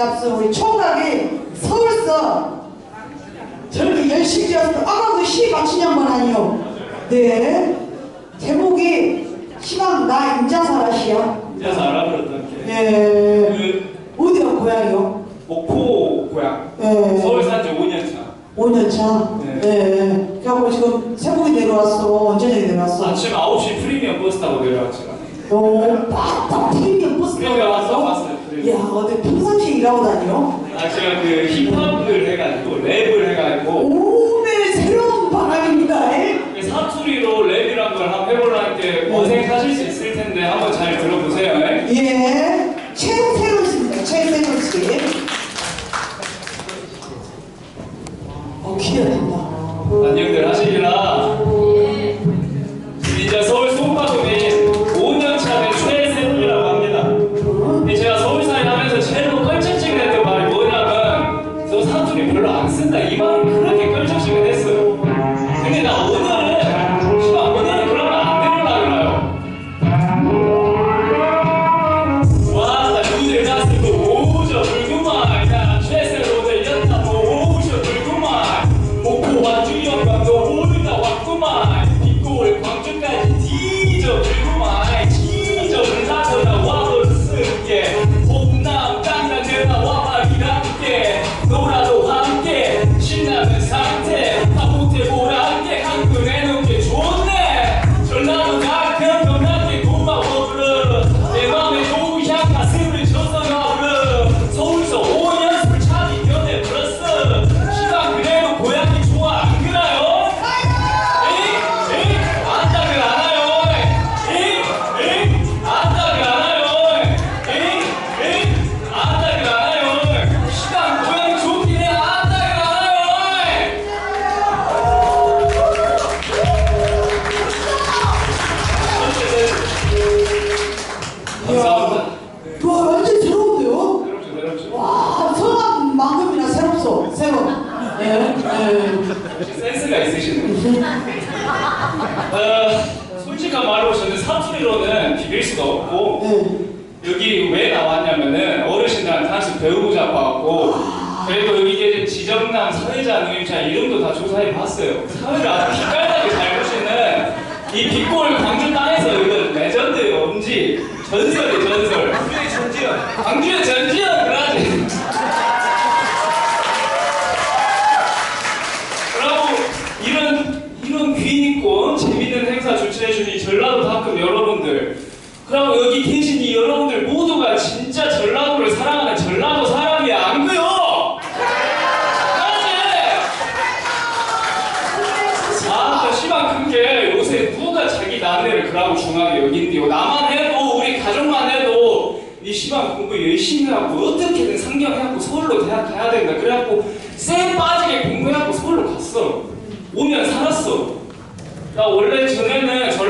잡수 우리 총각이 서울서 저렇게 열심히 지었어 아까 그시 맞춘 양반 아니요 네 제목이 시방 나 임자사라시야 그래서 알아버렸던 게네그 어디가 고향이요? 목포 고향 네 서울 산지 5년 차 5년 차? 네. 네. 그래갖고 지금 새벽에 내려왔어. 언제 내려왔어? 아침 9시 프리미엄 버스 타고 내려왔죠 너 빡빡 프리미엄 버스 타고 프리미엄 왔어? 왔어요, 프리미엄. 야, 어디 평상시에 일하고 다녀? 아 제가 그 힙합을 해가지고 랩을 해가지고 오늘 새로운 바람입니다. 에? 그 사투리로 랩이란 걸 한번 해보려는데 어색하실 수 있을 텐데 한번 잘 들어보세요 예? 예. 최세훈 어, 솔직한 말로 저는 사투리로는 비빌 수가 없고 예. 여기 왜 나왔냐면은 어르신들한테 한수 배우고자 봐갖고 그래도 여기 계신 지정남 사회자 누님차 이름도 다 조사해 봤어요. 사회를 아주 기깔나게 잘 보시는 이 빛골 광주 땅에서 이건 레전드 엄지 전설이 전설. 광주의 전지현. 광주의 전지현 그러지. 그리고 이런 이런 귀 있고 재밌는 행사 주최해주신 이 전라도 다급 여러분들 그리고 여기 계신 이 여러분들 모두가 진짜 전라도를 사랑하는 전라도 사람이야 안 그요? 맞지? 아그 심한 큰게 요새 누가 자기 나내를 그러고 중하게 여긴디요 나만 해도 우리 가족만 해도 이 시방 공부 열심히 하고 어떻게든 상경해갖고 서울로 대학 가야 된다 그래갖고 쌩 빠지게 공부해갖고 서울로 갔어 5년 살았어 나 원래 전에는 전